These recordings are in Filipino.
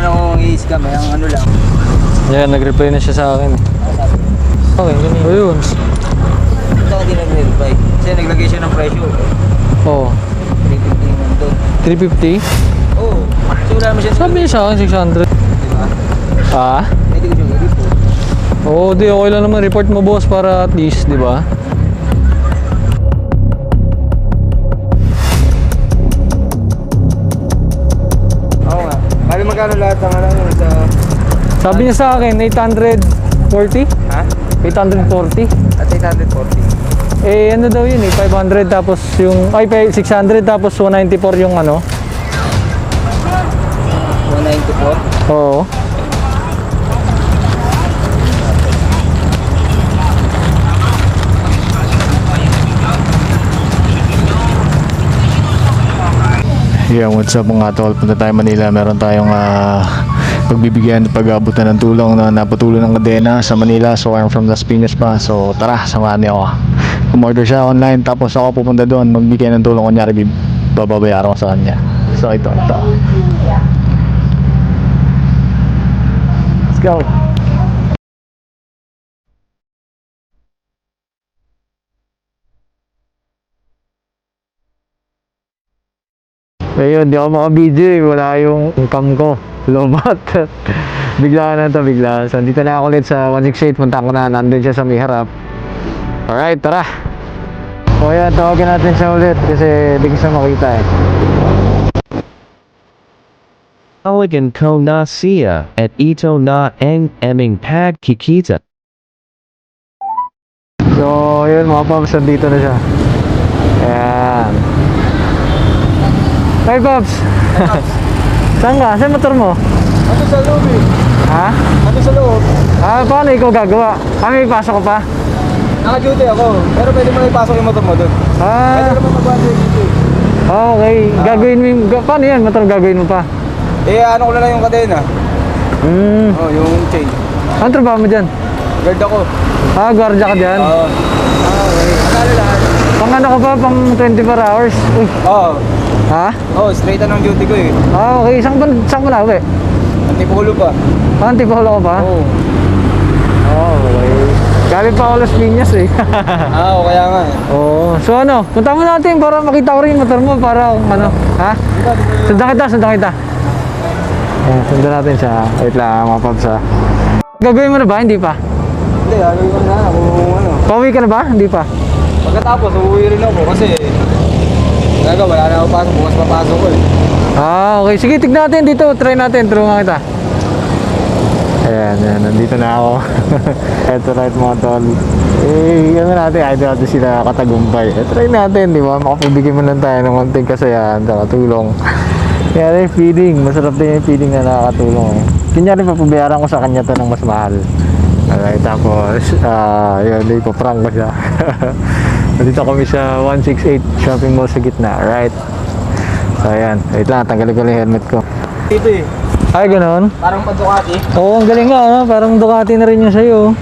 naman akong i-scam eh. Ang ano lang. Yan, nag-reply na siya sa akin. Okay, ganun. Ayun. Ito ako din nag-verify. Kasi naglagay siya ng presyo. Oo. 350 naman doon. 350? Oo. Oh, kasi wala naman siya Sabi niya sa akin, 600. Diba? Ah? Pwede ko siya i-report. Oo, di okay lang naman. Report mo boss para at least, di ba? Magkano lahat ng ano yung sa... Sabi niya sa akin, 840? Ha? 840? At 840. Eh, ano daw yun eh, 500 tapos yung, ay, pa- 600 tapos 194 yung ano. 194. Oo. Yeah, what's up mga tol? Punta tayo Manila. Meron tayong ah, pagbibigyan at pag-abutan ng tulong na napatuloy ng kadena sa Manila. So I'm from Las Piñas pa. So tara, samahan niyo ako. Umorder siya online tapos ako pupunta doon. Magbigay ng tulong. Kunyari, bababayaran ko sa kanya. So ito, ito. Let's go. Ayun, di ako maka-video eh. Wala yung cam ko. Lobat. bigla na to, bigla. So, dito na ako ulit sa 168. Punta ko na. Nandun siya sa may harap. Alright, tara. O yan, tawagin natin siya ulit kasi bigla siya makita eh. Elegant ko na siya at ito na ang aming pagkikita. So, yun mga paps, dito na siya. Ayan. Hey paps! Saan ka? Saan motor mo? Ano sa loob eh? Ha? Ano sa loob? Ah, paano ikaw gagawa? Ah, may pasok ko pa? Naka-duty ako. Pero pwede mo na ipasok yung motor mo doon. Pwede Ah, naman mag-one dito. okay. Gagawin mo yung... Paano yan? Motor gagawin mo pa? Eh, ano ko na lang yung kadena. Hmm. Oh, yung chain. Ano trabaho mo dyan? Guard ako. Ah, gwardiya ka dyan? Oo. Ah, okay. Akala lahat. Pang ano ka pa? Pang 24 hours? Uy, Oo. Ha? Oh, straight ang duty ko eh. Ah, okay. Saan ka, saan ka na uwi? Antipulo pa. Ah, Antipolo ka pa? Oo. Oh, okay. Galing pa ako Las Piñas eh. Ah, o kaya nga eh. Oo. So ano, punta mo natin para makita ko rin yung motor mo para ano, ha? Sundan kita, sundan kita. Ayan, sundan natin siya. Wait lang, mga paps ha. Gagawin mo na ba? Hindi pa. Hindi, ano yung na ako ano. Pauwi ka na ba? Hindi pa. Pagkatapos, uuwi rin ako kasi Gaga, wala na ako pasok. Bukas papasok ko eh. Ah, okay. Sige, tignan natin dito. Try natin. Tulungan kita. Ayan, ayan. Nandito na ako. Eto right mga tol. Eh, ano natin. Idol natin sila katagumpay. Eh, try natin, di ba? Makapibigay mo lang tayo ng konting kasayahan sa katulong. Kaya yung feeling. Masarap din yung feeling na nakakatulong. Eh. Kunyari, papabayaran ko sa kanya to ng mas mahal. Alright, tapos, ah, yun, di ko prank ko siya. Nandito kami sa 168 shopping mall sa gitna, right? So, ayan. Wait lang, tanggalin ko lang yung helmet ko. Dito eh. Ay, ganon? Parang pag Ducati. Oo, ang galing nga, ano? Parang Ducati na rin yung sa'yo.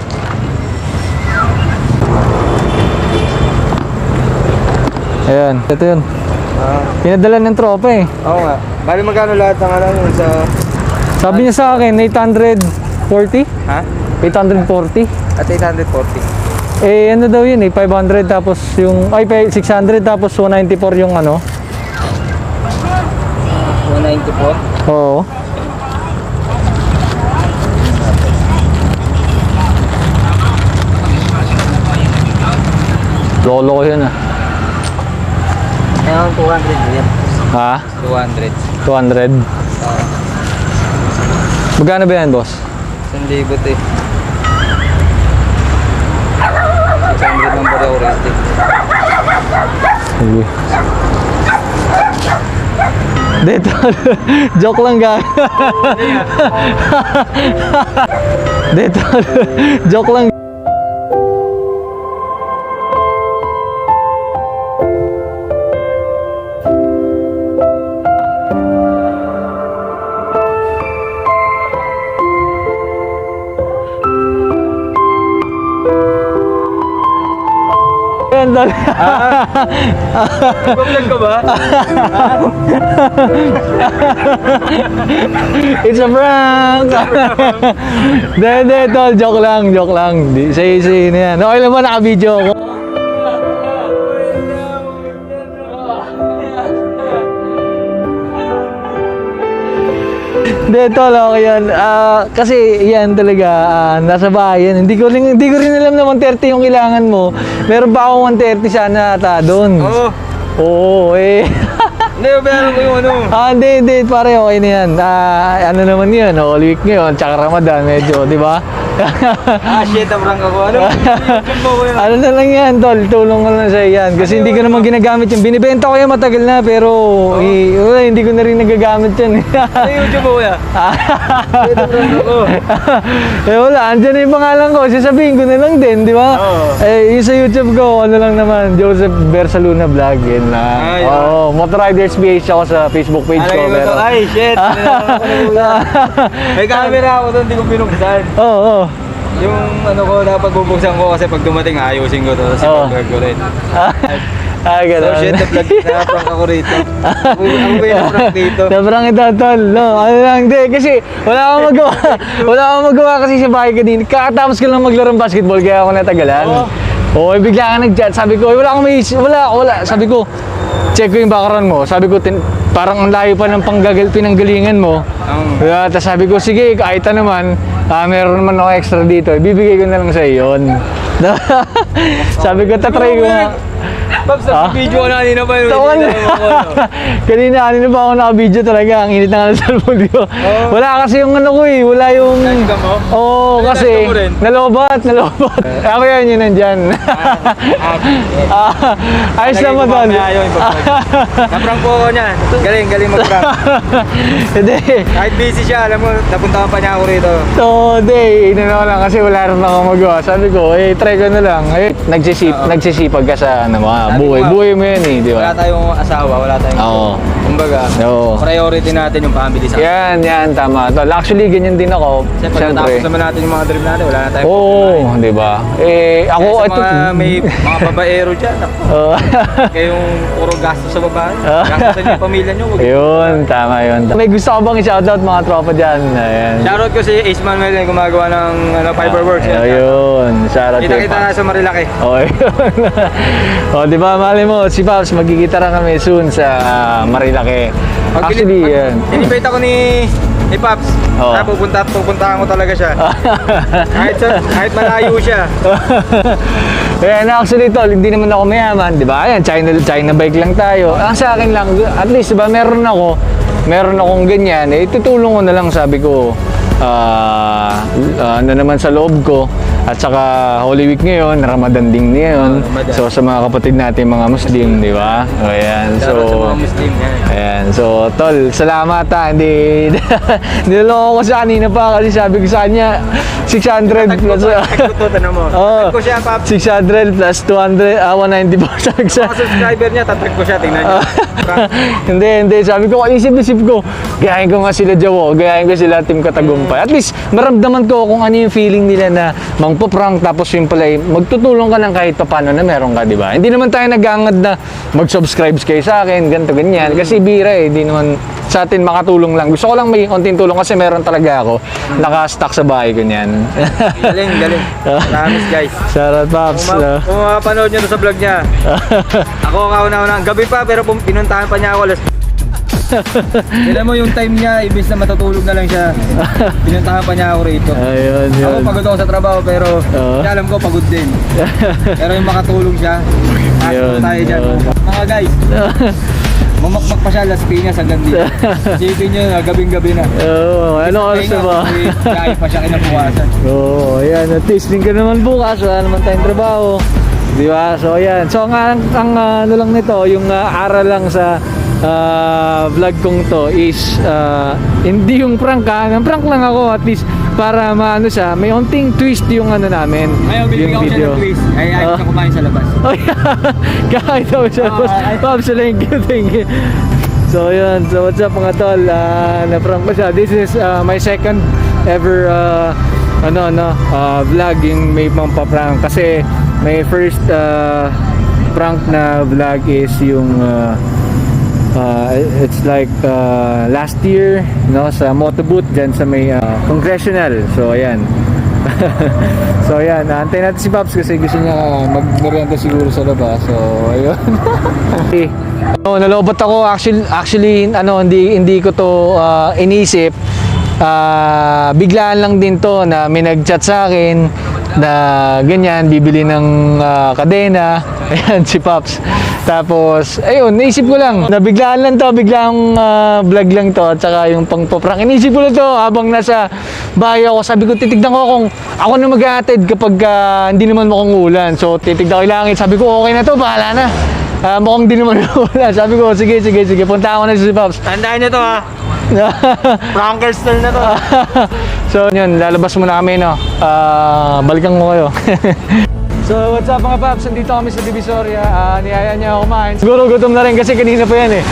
Ayan, ito yun. Ah, Pinadala ng tropa eh. oo nga. Bali magkano lahat ng ano yung sa... Sabi niya sa akin, 840? Ha? 840? At 840. Eh, ano daw yun eh, 500 tapos yung, ay, pa- 600 tapos 194 yung ano. 194. Oo. Lolo ko yun ah. Ngayon, 200 yan. Ha? 200. 200? Oo. Magkano ba yan, boss? 1,000 eh. 600 ng bari oriented. Sige. Dito, joke lang ga. Dito, joke lang. Nagbablog ka ba? It's a prank! Hindi, hindi, tol. Joke lang, joke lang. Say, say na yan. Okay lang ba naka-video ako? Hindi, tol, okay yan. Ah, kasi yan talaga, ah, nasa bahay yan. Hindi ko, rin, hindi ko rin alam na 130 yung kailangan mo. Meron pa akong 130 sana ata doon. Oo. Oo, eh. Hindi, bayaran ko yung ano. Ah, hindi, hindi, pare, okay na yan. Ah, ano naman yun, all week ngayon, tsaka Ramadan, medyo, di ba? Ah, shit, ang prank ako. Ano? Ano na lang yan, tol, tulong ko lang sa yan. Kasi hindi ko naman ginagamit yan. Binibenta ko yan matagal na, pero eh, wala, hindi ko na rin nagagamit yan. Ano yung YouTube mo kuya? Shit, ang prank ako. eh wala, andyan na yung pangalan ko. Sasabihin ko na lang din, di ba? Oo. Eh, yung sa YouTube ko, ano lang naman, Joseph Bersaluna Vlog, yun lang. Ah, yun. Oo, Motoriders PH ako sa Facebook page Alay ko. pero-. Ay, shit. May camera ako doon, hindi ko pinuksan. Oo, oo. Yung ano ko, dapat bubuksan ko kasi pag dumating ayusin ko to. Kasi Oo. ko rin. Ah, ah, So ganun. shit, na-vlog na prank ako rito. Ako ako ba yung prank dito? Sobrang ito, tol. No, ano lang, di. Kasi wala akong magawa. wala akong magawa kasi sa bahay kanina. Kakatapos ko lang maglaro ng basketball, kaya ako natagalan. Oo. Oo, eh, bigla ka nag-chat. Sabi ko, "Uy, wala akong may Wala, wala. Sabi ko, check ko yung background mo. Sabi ko, tin- parang ang layo pa ng panggagal, pinanggalingan mo. Ang Kaya, tapos sabi ko, sige, kahit ano naman, ah, meron naman ako extra dito. Ibibigay ko na lang sa iyo yun. sabi ko, tatry ko nga. Pops, Ah? sa video ko na kanina pa yun. Tawan Hindi na ako, ano. Kanina, kanina pa ako naka-video talaga. Ang init na nga ng cellphone ko. Wala kasi yung ano ko eh. Wala yung... Nagka mo? Oo, Ay, kasi nalobat, nalobat. Ako yan, yun nandyan. Ah, ayos naman doon. yun, Na-prank po ako niya. Galing, galing mag-prank. Hindi. Kahit busy siya, alam mo, napuntahan pa niya ako rito. So, hindi. Inano ko lang kasi wala rin ako magawa. Sabi ko, eh, try ko na lang. Eh, nagsisip, nagsisipag ka sa ano, mga buhay. Buhay mo yan eh, di Wala ba? tayong asawa, wala tayong... Oo. Kumbaga, Oo. priority natin yung family sa akin. Yan, yan, tama. Tol, Actually, ganyan din ako. Kasi pag natapos naman natin yung mga dream natin, wala na tayong Oo, di ba? Eh, ako, Kaya sa ito... mga may mga babaero dyan, ako, Oo. kayong puro gastos sa babae. Ah. Gastosan niyo yung pamilya niyo. Wag. yun, tama yun. May gusto ko bang i-shoutout mga tropa dyan? Ayan. Shoutout ko si Ace Manuel na gumagawa ng ano, Fiberworks. Ayun, shoutout kay Kita-kita na Pops. sa Marilaki. Oh, yun. oh, di ba, mali mo, si Pops, magkikita na kami soon sa ah, Marilaki. Actually, yan. In-invite ako ni ni Paps. Oo. Ah, pupunta, pupuntahan ko talaga siya. kahit, sa, kahit malayo siya. Kaya na actually tol, hindi naman ako mayaman, di ba? Ayan, China, China bike lang tayo. Ang sa akin lang, at least, di ba, meron ako, meron akong ganyan, eh, tutulong ko na lang, sabi ko, ah, ah, ano naman sa loob ko. At saka Holy Week ngayon, Ramadan din ngayon. Oh, Ramadan. so sa mga kapatid natin mga Muslim, di ba? Ayan, so Shoutout sa mga Muslim. Yan. Ayan, so tol, salamat ha. Hindi, niloloko ko siya kanina pa kasi sabi ko sa kanya, 600 Tag ko plus. to, tag ko to, tanong mo. Oo. Tag ko siya, Paps. 600 plus 200, ah, 190 po sabi ko siya. Mga subscriber niya, tatag ko siya, tingnan niyo. Hindi, hindi. Sabi ko, isip-isip ko, gayahin ko nga sila Jawo, gayahin ko sila Team Katagumpay. At least, maramdaman ko kung ano yung feeling nila na mangpo-prank tapos yung pala, eh, magtutulong ka ng kahit pa paano na meron ka, di ba? Hindi naman tayo nagangad na mag-subscribe kayo sa akin, ganito, ganyan. Kasi bira eh, di naman sa atin makatulong lang. Gusto ko lang may konting tulong kasi meron talaga ako naka-stack sa bahay ko niyan. Galing, galing. Promise, guys. Shoutout, Pops. Kung, ma- kung mapapanood nyo to sa vlog niya, ako kauna-una, gabi pa, pero pinuntahan pa niya ako alas Alam mo yung time niya, ibis na matutulog na lang siya, pinuntahan pa niya ako rito. Ayun, Ako yun. pagod ako sa trabaho pero Oo. siya alam ko pagod din. pero yung makatulong siya, ask Yun, tayo dyan. yun. Mga guys, mamakmak pa siya Las Piñas hanggang dito. Isipin nyo na, gabing-gabi na. Oo, ano oras na ba? Kaya pa siya kinabukasan. Oo, ayan. At least din ka naman bukas. Wala naman tayong trabaho. Di ba? So, ayan. So, ang, ang, ang ah, ano lang nito, yung ah, aral lang sa ah, vlog kong to is ah, hindi yung prank ha. Ang prank lang ako at least para maano siya, may onting twist yung ano namin. Ngayon, bibigyan ko siya ng twist. Ay, Ah. siya kumain sa labas. Oh, yeah. Kahit daw siya. Ay- Pops, thank you, thank you. So, yun. So, what's up mga tol? Uh, na-prank ko siya. This is uh, my second ever uh, ano, ano, uh, vlog yung may pampaprank. Kasi may first uh, prank na vlog is yung uh, uh, it's like uh, last year no sa motoboot dyan sa may uh, congressional. So ayan. So ayan antay natin si Pops kasi gusto niya magmerienda siguro sa labas. So ayun. Okay. no, nalobot ako. Actually actually ano hindi hindi ko to uh, inisip. Ah, biglaan lang din to na may nag-chat sa akin na ganyan, bibili ng ah, kadena. Ayan, si Pops. Tapos, ayun, naisip ko lang. Nabiglaan lang to, biglang ah, vlog lang to. At saka yung pang prank Inisip ko lang to habang nasa bahay ako. Sabi ko, titignan ko kung ako na mag-attend kapag ah, hindi naman mukhang ulan. So, titignan ko yung langit. Sabi ko, okay na to, bahala na. Ah, mukhang di naman ulan. Sabi ko, sige, sige, sige. Punta ako na si Pops. Tandaan nyo to ha. Pranker style na to. so yun, lalabas muna kami no. Ah, balikan ko kayo. so what's up mga paps? Nandito kami sa Divisoria. Ah, niyaya niya ako kumain. Siguro gutom na rin kasi kanina pa yan eh.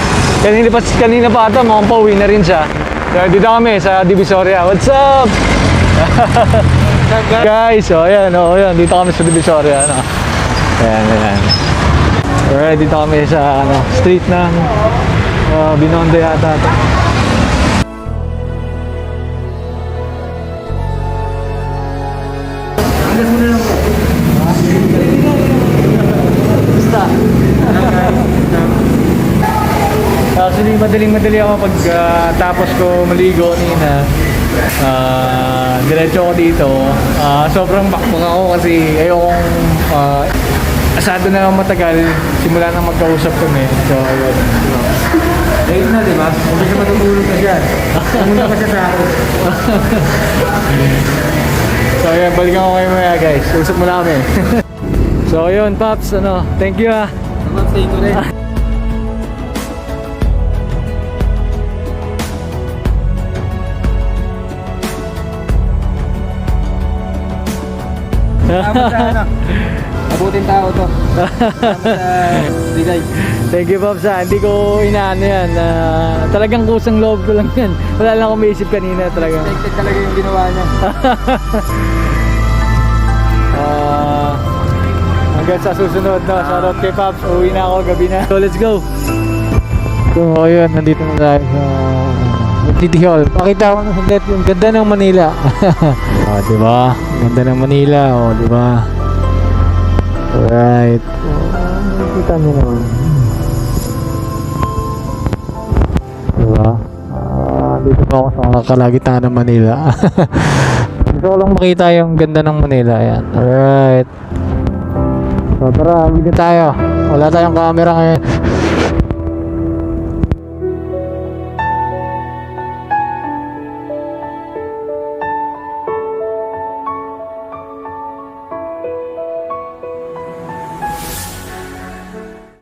Kanina pa, kanina pa ata, mukhang pauwi na rin siya. So dito kami sa Divisoria. What's up? Guys, so ayan, oh, ayan, dito kami sa Divisoria. No? Ayan, ayan. Alright, dito kami sa ano, street ng uh, Binondo yata. to. Madaling-madali ako pag ah, tapos ko maligo nina. Ah, diretso ako dito. Ah, sobrang bakbak ako kasi ayokong uh, asado na lang matagal. Simula nang magkausap kami. So, ayun. Ayun na, di ba? Hindi siya matutulog na siya. Pumunta pa siya sa akin. So, ayun. Balikan ko kayo maya, guys. Usap muna kami. so, ayun, Paps. Ano, thank you ah. Salamat sa inyo rin. Salamat sa ano. Mabuting tao to. Salamat sa bigay. Thank you, Pops. ah. Hindi ko inaano yan. ah, talagang kusang loob ko lang yan. Wala lang akong maisip kanina talaga. Expected talaga yung ginawa niya. Ah, hanggang sa susunod na. Shoutout kay Pops. Uwi na ako. Gabi na. So, let's go. So, ayun. Nandito na tayo sa City Hall. Pakita ko na saglit yung ganda ng Manila. oh, di ba? Ganda ng Manila. Oh, di ba? Alright. Oh, kita niyo naman. Diba? Ah, dito pa ako sa kalagitnaan ng Manila. Gusto ko lang makita yung ganda ng Manila. Ayan. Alright. So tara, hindi tayo. Wala tayong camera ngayon.